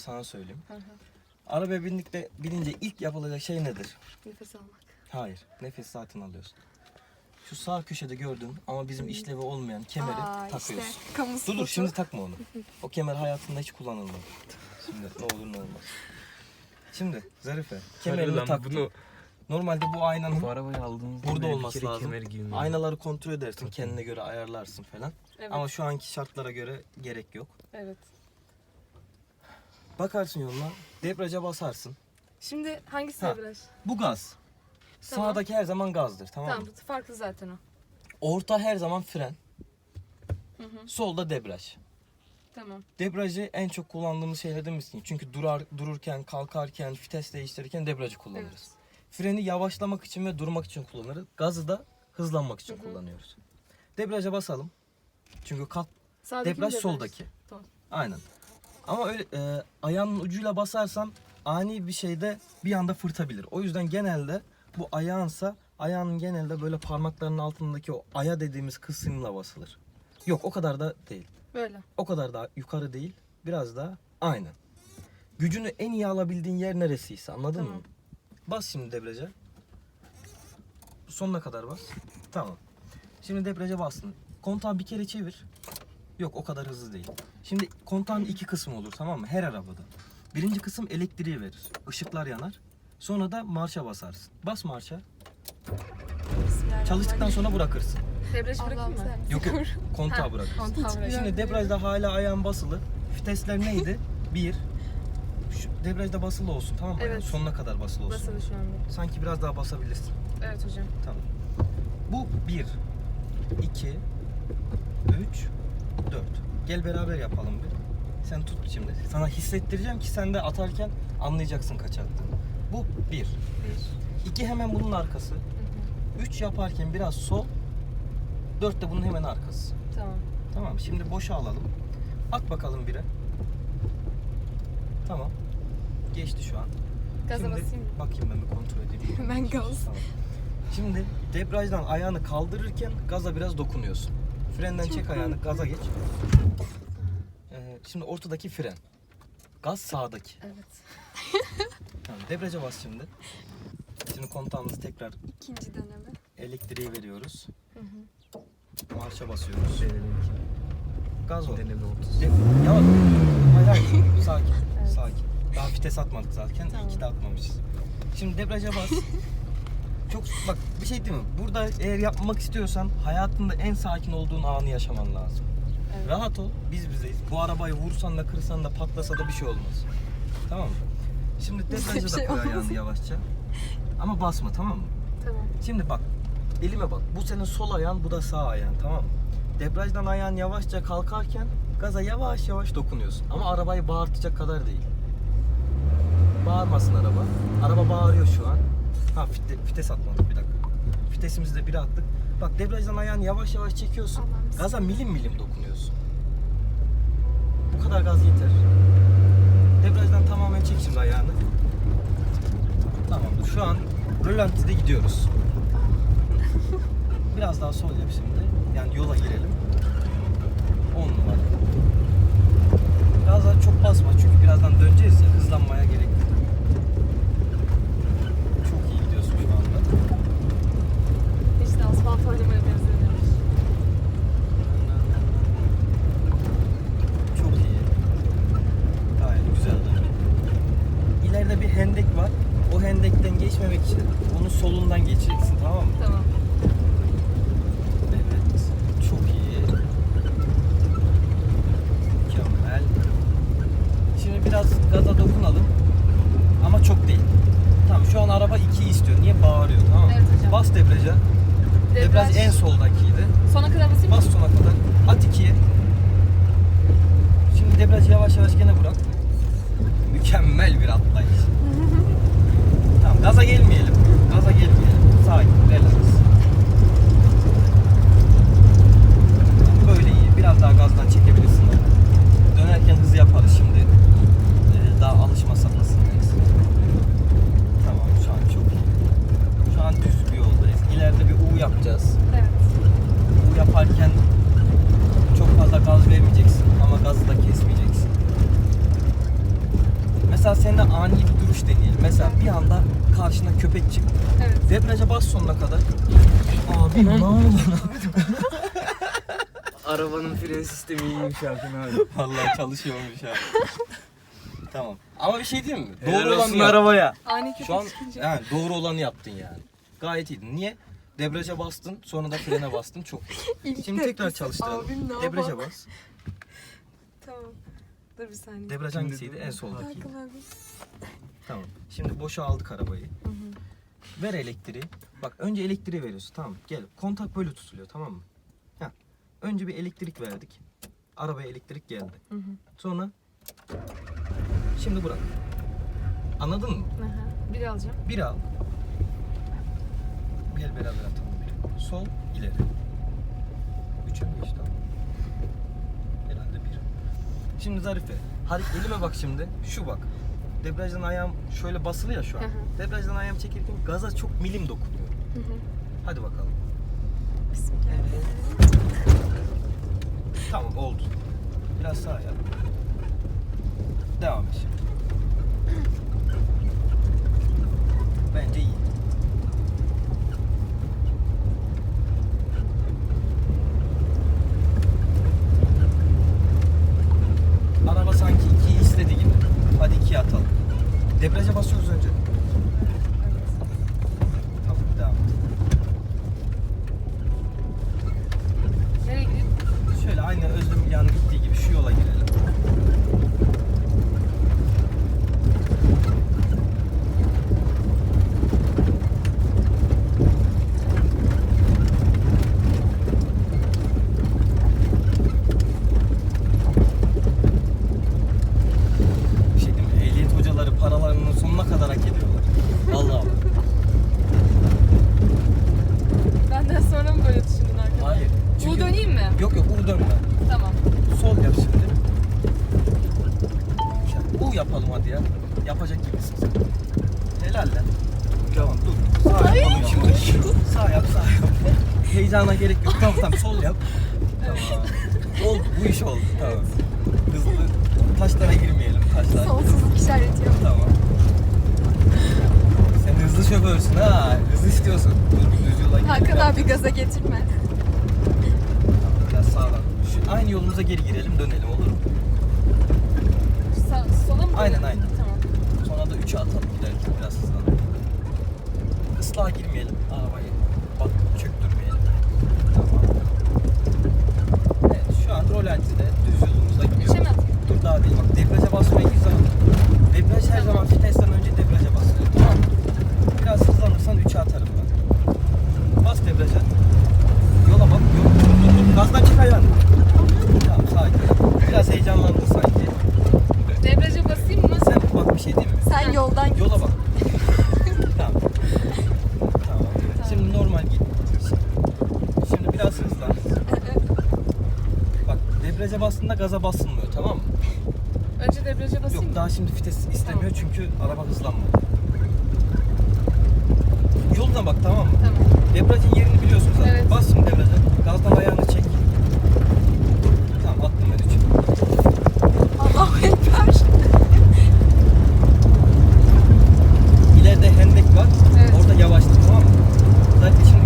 Sana söyleyeyim. Hı hı. Arabaya bindikte binince ilk yapılacak şey nedir? Nefes almak. Hayır. Nefes zaten alıyorsun. Şu sağ köşede gördüğün ama bizim işlevi olmayan kemeri Aa, takıyorsun. işte kamu Dur dur şimdi takma onu. O kemer hayatında hiç kullanılmadı. Şimdi ne olur ne olmaz. Şimdi Zarife kemerini Lan taktın. bunu Normalde bu aynanın bu arabayı aldığımızda Burada bir olması kere lazım. aynaları kontrol edersin. Kendine göre ayarlarsın falan. Evet. Ama şu anki şartlara göre gerek yok. evet. Bakarsın yoluna. Debriyaja basarsın. Şimdi hangisi Ha. debriyaj? Bu gaz. Tamam. Sağdaki her zaman gazdır tamam, Tamam, mı? farklı zaten o. Orta her zaman fren. Hı hı. Solda debriyaj. Tamam. Debriyajı en çok kullandığımız şeylerden birisi. Çünkü durar, dururken, kalkarken, vites değiştirirken debriyajı kullanırız. Evet. Freni yavaşlamak için ve durmak için kullanırız. Gazı da hızlanmak için Hı hı. kullanıyoruz. Debriyaja basalım. Çünkü kalk Sağdaki mi debriyaj? soldaki. Tamam. Aynen. Ama öyle e, ayağının ucuyla basarsan ani bir şeyde bir anda fırtabilir. O yüzden genelde bu ayağınsa ayağının genelde böyle parmaklarının altındaki o aya dediğimiz kısımla basılır. Yok o kadar da değil. Böyle. O kadar da yukarı değil. Biraz daha aynen. Gücünü en iyi alabildiğin yer neresiyse anladın Tamam. mı? Bas şimdi debriyaja. Sonuna kadar bas. Tamam. Şimdi debriyaja bastın. Kontağı bir kere çevir. Yok o kadar hızlı değil. Şimdi kontağın iki kısmı olur tamam mı? Her arabada. Birinci kısım elektriği verir. Işıklar yanar. Sonra da marşa basarsın. Bas marşa. Çalıştıktan sonra bırakırsın. Debriyaj bırakayım mı? Yok yok kontağı bırakırsın. Kontağı bırak. Şimdi debriyajda hala ayağın basılı. Vitesler neydi? Bir. Şu debriyajda basılı olsun tamam mı? Evet. Yani sonuna kadar basılı olsun. Basılı şu anda. Sanki biraz daha basabilirsin. Evet hocam. Tamam. Bu bir, iki, üç, dört. Gel beraber yapalım bir. Sen tut şimdi. Sana hissettireceğim ki sen de atarken anlayacaksın kaç attığını. Bu bir. Bir. İki hemen bunun arkası. Hı hı. Üç yaparken biraz sol. Dört de bunun hemen arkası. Tamam. Tamam şimdi boşa alalım. At bakalım bire. Tamam. Geçti şu an. Gaza Şimdi basayım mı? bakayım ben bir kontrol edeyim. Ben gaz. Tamam. Şimdi debriyajdan ayağını kaldırırken gaza biraz dokunuyorsun. Frenden çek ayağını, gaza geç. Ee, şimdi ortadaki fren. Gaz sağdaki. Evet. Tamam, debriyaja bas şimdi. Şimdi kontağımızı tekrar İkinci dönemi. elektriği veriyoruz. Hı hı. Marşa basıyoruz. Deneme Gaz o. iki. Deneme 30. De- Yavaş. Hayır hayır. Sakin. Evet. Sakin. Daha vites atmadık zaten. Tamam. İyi ki de atmamışız. Şimdi debriyaja bas. Çok bak bir şey değil mi? Burada eğer yapmak istiyorsan hayatında en sakin olduğun anı yaşaman lazım. Evet. Rahat ol. Biz bizeyiz. Bu arabayı vursan da kırsan da patlasa da bir şey olmaz. Tamam mı? Şimdi debriyaja bir da şey koy ayağını yavaşça. Ama basma tamam mı? Tamam. Şimdi bak. Elime bak. Bu senin sol ayağın, bu da sağ ayağın tamam mı? Debriyajdan ayağın yavaşça kalkarken gaza yavaş yavaş dokunuyorsun. Ama arabayı bağırtacak kadar değil. Bağırmasın araba. Araba bağırıyor şu an. Ha fite, vites atmadık bir dakika. Vitesimizi de bire attık. Bak debriyajdan ayağını yavaş yavaş çekiyorsun. Allah'ım Gaza milim milim dokunuyorsun. Bu kadar gaz yeter. Debriyajdan tamamen çek şimdi ayağını. Tamamdır. Şu an rölantide gidiyoruz. Biraz daha sol yap şimdi. Yani yola girelim. 10 numara. Gaza çok basma çünkü birazdan döneceğiz ya hızlanmaya gerek yok. Çok iyi gidiyorsun şu anda. Oynamaya benzemiyormuş. Çok iyi. Gayet güzel. İleride bir hendek var. O hendekten geçmemek için onun solundan geçeceksin tamam mı? Tamam. Evet. Çok iyi. Mükemmel. Şimdi biraz gaza dokunalım. Ama çok değil. Tamam şu an araba 2'yi istiyor. Niye bağırıyor tamam mı? Evet hocam. Bas debriyaja. Debriyaj en soldakiydi. Sona kadar basayım mı? Bas sona kadar. At ikiye. Şimdi debriyajı yavaş yavaş gene bırak. Mükemmel bir atlayış. tamam gaza gelmeyelim. Gaza gelmeyelim. Sakin, relax. Böyle iyi. Biraz daha gazdan çekebilirsin. Dönerken hızı yaparız şimdi. Ee, daha alışma safhasındayız. Tamam şu an çok iyi. Şu an düz bir yoldayız. İleride bir U yapacağız. Evet. Bu yaparken çok fazla gaz vermeyeceksin ama gazı da kesmeyeceksin. Mesela seninle ani bir duruş deneyelim. Mesela bir anda karşına köpek çıktı. Evet. Debriyaja bas sonuna kadar. Abi ne oldu? Arabanın fren sistemi iyiymiş Hakan abi. Vallahi çalışıyormuş ha. tamam. Ama bir şey diyeyim mi? Helal Doğru olanı yaptın. arabaya. Ani köpek Şu an çıkınca. yani doğru olanı yaptın yani. Gayet iyiydin. Niye? Debriyaja bastın, sonra da frene bastın. Çok iyi. İlk Şimdi tekrar çalıştıralım. Abim ne Debriyaja yapar? bas. Tamam. Dur bir saniye. Debriyaj hangisiydi? En soldaki. Tamam. Şimdi boşa aldık arabayı. Hı hı. Ver elektriği. Bak önce elektriği veriyorsun. Tamam. Gel. Kontak böyle tutuluyor. Tamam mı? Heh. Önce bir elektrik verdik. Arabaya elektrik geldi. Hı hı. Sonra şimdi bırak. Anladın mı? Aha. Bir alacağım. Bir al. Gel beraber atalım. bir. Sol, ileri. Üçe mi geçti? Herhalde bir. Şimdi Zarife. Hadi elime bak şimdi. Şu bak. Debriyajdan ayağım şöyle basılı ya şu an. Hı hı. Debriyajdan ayağım çekirken gaza çok milim dokunuyor. Hı hı. Hadi bakalım. Bismillah. Tamam oldu. Biraz sağa yap. Devam et şimdi. Bence iyi. Araba sanki ikiyi istedi gibi. Hadi ikiye atalım. Debriyaja basıyoruz önce. Tamam devam et. Nereye gideyim? Şöyle aynı Özlem yan gittiği gibi şu yola girelim. Bir şey diyeyim mi? Ehliyet hocaları paralarının sonuna kadar hak ediyorlar. Vallahi. Benden sonra mı böyle düşündün arkadaşlar? Hayır. U Çünkü- döneyim mi? Yok yok U dönme. Tamam. Sol yap şimdi. U yapalım hadi ya. Yapacak gibisin sen. Helal lan. Tamam dur. Sağ yapalım şimdi. Sağ yap sağ yap. Heyecana gerek yok. Tamam tamam sol yap. Tamam. Oldu bu iş oldu. Tamam. Hızlı. Taşlara girmeyelim. Taşlar. Sonsuzluk işareti yok. Tamam. Sen hızlı şoförsün ha. Hızlı istiyorsun. Dur düz yola gidelim. Hakan abi gaza getirme. Biraz sağdan. Şu aynı yolumuza geri girelim dönelim olur mu? Sa sola mı? Aynen, aynen. Tamam. Sonra da 3'e atalım giderken biraz hızlanalım. Islağa girmeyelim arabayı. Bak çöktürmeyelim. Tamam. Evet şu an rolantide düz yolumuzda gidiyoruz. Üçe mi atayım? Dur daha değil bak debriyaja basmayı hiç zaman. Debriyaj her zaman vitesten önce debriyaja basılıyor. Tamam mı? Biraz hızlanırsan 3'e atarım ben. Bas debriyaja. Yola bak. Yol. Dur dur dur. Gazdan çık ayağını. Tamam sakin. Biraz heyecanlandın sanki. Debriyaja basayım mı? Sen bak bir şey diyeyim mi? Sen yoldan git. Yola bak. tamam. Tamam. Şimdi normal git. Şimdi biraz hızlan. Bak debriyaja bastığında gaza basılmıyor tamam mı? Önce debriyaja basayım Yok mı? daha şimdi vites istemiyor çünkü araba hızlanmadı. Yoluna bak tamam mı? Tamam. Debriyajın yerini biliyorsun zaten. Evet. Bas şimdi debriyaja. Gazdan ayağını çek. Tamam attım ben üçü. Allahu Ekber. İleride hendek var. Evet. Orada yavaşla tamam mı? Zaten şimdi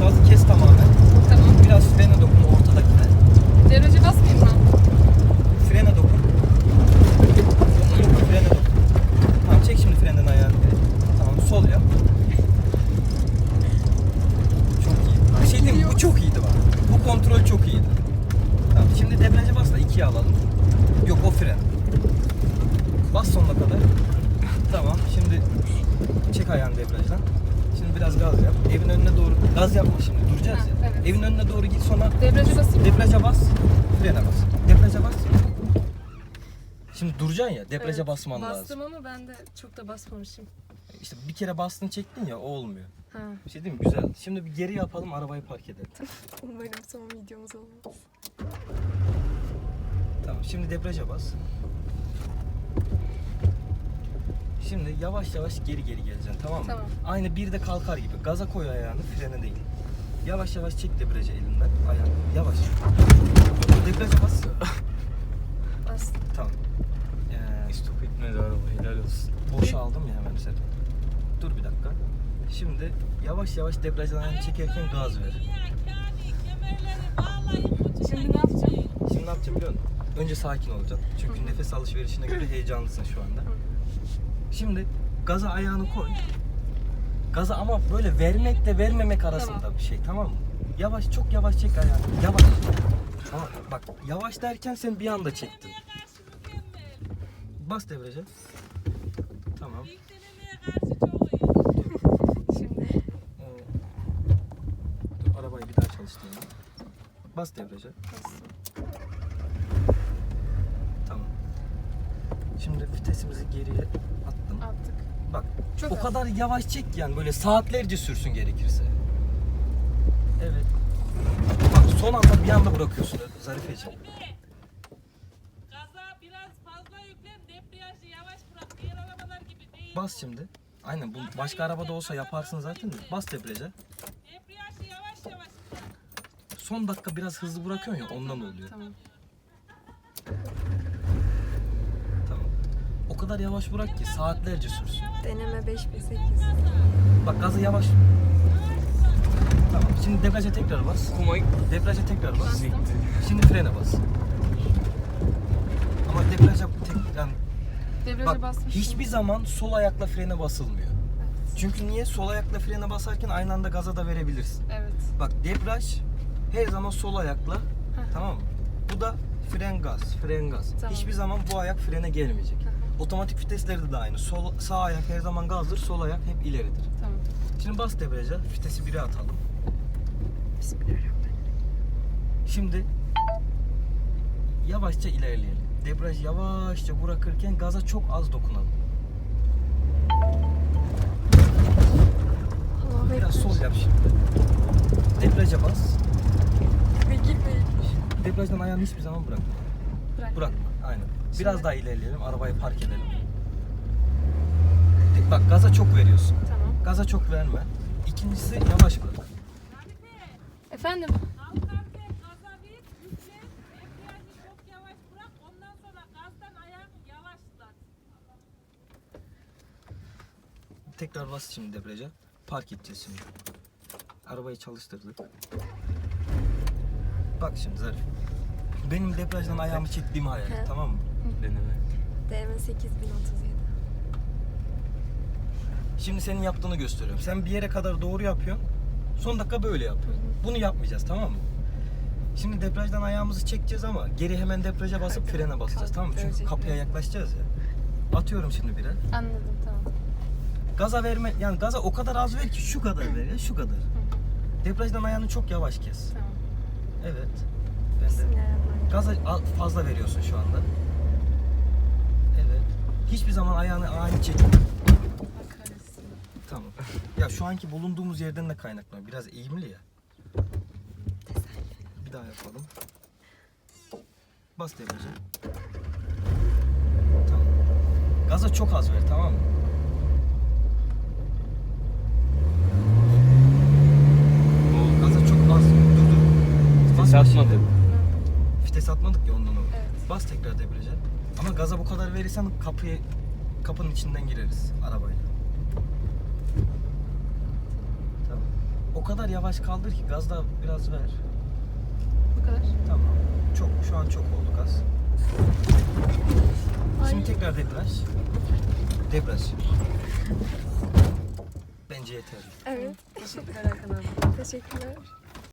gazı kes tamamen. Tamam. Biraz frene dokun ortadakine. Debriyaja basmayayım mı? Frene dokun. Frene dokun. Tamam çek şimdi frenden ayağını. Tamam sol yap. Çok iyi. Bir şey diyeyim mi? Bu çok iyiydi bak. Bu kontrol çok iyiydi. Tamam şimdi debriyaja bas da ikiye alalım. Yok o fren. Bas sonuna kadar. Tamam şimdi çek ayağını debriyajdan. Şimdi biraz gaz yap. Evin önüne doğru. Gaz yapma şimdi duracağız Ha, ya. evet. Evin önüne doğru git sonra Debriyaja basayım mı? Debriyaja bas, frene bas. Debriyaja bas. Şimdi duracaksın ya, debriyaja Evet, basman Bastım lazım. ama ben de çok da basmamışım. İşte bir kere bastın çektin ya, o olmuyor. Ha. Bir şey değil mi? Güzel. Şimdi bir geri yapalım, arabayı park edelim. Umarım son videomuz olmaz. Tamam, şimdi debriyaja bas. Şimdi yavaş yavaş geri geri geleceksin tamam mı? Tamam. Aynı bir de kalkar gibi. Gaza koy ayağını frene değil. Yavaş yavaş çek debriyaja elinden. Ayağını yavaş. Debriyaja bas. Bas. Tamam. Ee, Stop etmedi araba helal olsun. Boş aldım ya hemen set. Dur bir dakika. Şimdi yavaş yavaş debriyajdan ayağını çekerken gaz ver. Şimdi ne yapacağım? Şimdi ne yapacağım biliyor musun? Önce sakin olacaksın. Çünkü nefes alışverişine göre heyecanlısın şu anda. Hı. Şimdi gaza ayağını koy. Gaza ama böyle vermekle vermemek arasında Tamam. bir şey tamam mı? Yavaş çok yavaş çek ayağını. Yavaş. Tamam bak yavaş derken sen bir anda çektin. Bas debriyaja. Tamam. Şimdi. Dur arabayı bir daha çalıştırayım. Bas debriyaja. bastım. Tamam. Şimdi vitesimizi geriye. Bak Çok o az. kadar yavaş çek yani böyle saatlerce sürsün gerekirse. Evet. Bak son anda bir anda bırakıyorsun Zarifeciğim. Gaza biraz fazla yüklen, debriyajı yavaş bırak. Diğer arabalar gibi değil. Bas şimdi. Aynen bu başka arabada olsa yaparsın zaten de. Bas debriyaja. Debriyajı yavaş yavaş bırak. Son dakika biraz hızlı bırakıyorsun ya ondan oluyor. Tamam. O kadar yavaş bırak ki saatlerce sürsün. Deneme 5 ve 8. Bak gazı yavaş. Tamam. Şimdi debriyaja tekrar bas. Kumay Debriyaja tekrar bas. sikti. Şimdi frene bas. Ama debriyaja tek, yani Debriyaja Bak hiçbir zaman sol ayakla frene basılmıyor. Evet. Çünkü niye? Sol ayakla frene basarken aynı anda gaza da verebilirsin. Evet. Bak debriyaj her zaman sol ayakla tamam mı? Bu da fren gaz, fren gaz. Tamam. Hiçbir zaman bu ayak frene gelmeyecek. Otomatik viteslerde de aynı. Sol, sağ ayak her zaman gazdır, sol ayak hep ileridir. Tamam. Şimdi bas debriyaja, vitesi 1'e atalım. Bismillahirrahmanirrahim. Şimdi yavaşça ilerleyelim. Debriyaj yavaşça bırakırken gaza çok az dokunalım. Allahu Biraz sol yap şimdi. Debriyaja bas. Peki peki. Debriyajdan ayağını hiçbir zaman bırakma. Bırak. Bırakma. Aynen. Şimdi- Biraz daha ilerleyelim. Arabayı park edelim. De- Bak gaza çok veriyorsun. Tamam. Gaza çok verme. İkincisi yavaş bırak. Efendim? Kalkarken gaza ver, yüklen. Debriyajı çok yavaş bırak. Ondan sonra gazdan ayağını yavaşlat. Tekrar bas şimdi debriyaja. Park edeceğiz şimdi. Arabayı çalıştırdık. Bak şimdi Zarif. Benim debriyajdan ayağımı çektiğimi hayal et tamam mı? Deneme. DM 8037. Şimdi senin yaptığını gösteriyorum. Sen bir yere kadar doğru yapıyorsun. Son dakika böyle yapıyorsun. Bunu yapmayacağız tamam mı? Şimdi debriyajdan ayağımızı çekeceğiz ama geri hemen debriyaja basıp frene basacağız tamam mı? Çünkü kapıya dönecek yaklaşacağız ya. Atıyorum şimdi bire. Anladım tamam. Gaza verme yani gaza o kadar az ver ki şu kadar ver ya şu kadar. Debriyajdan ayağını çok yavaş kes. Tamam. Evet. Bismillahirrahmanirrahim. gaza fazla veriyorsun şu anda. Evet. Hiçbir zaman ayağını ani kahretsin. Tamam. Ya şu anki bulunduğumuz yerden de kaynaklanıyor. Biraz eğimli ya. Bir daha yapalım. Bas debriyaja. Tamam. Gaza çok az ver tamam mı? Gaza çok az. Dur dur. Basma atmadım. şimdi. Vites atmadık ya ondan oldu. Evet. Bas tekrar debriyaja. Ama gaza bu kadar verirsen kapıyı kapının içinden gireriz arabayla. Tamam. O kadar yavaş kaldır ki gazda biraz ver. Bu kadar. Tamam. Çok şu an çok oldu gaz. Şimdi tekrar debriyaj. Debriyaj. Bence yeterli. Evet. Teşekkürler Hakan abi. Teşekkürler.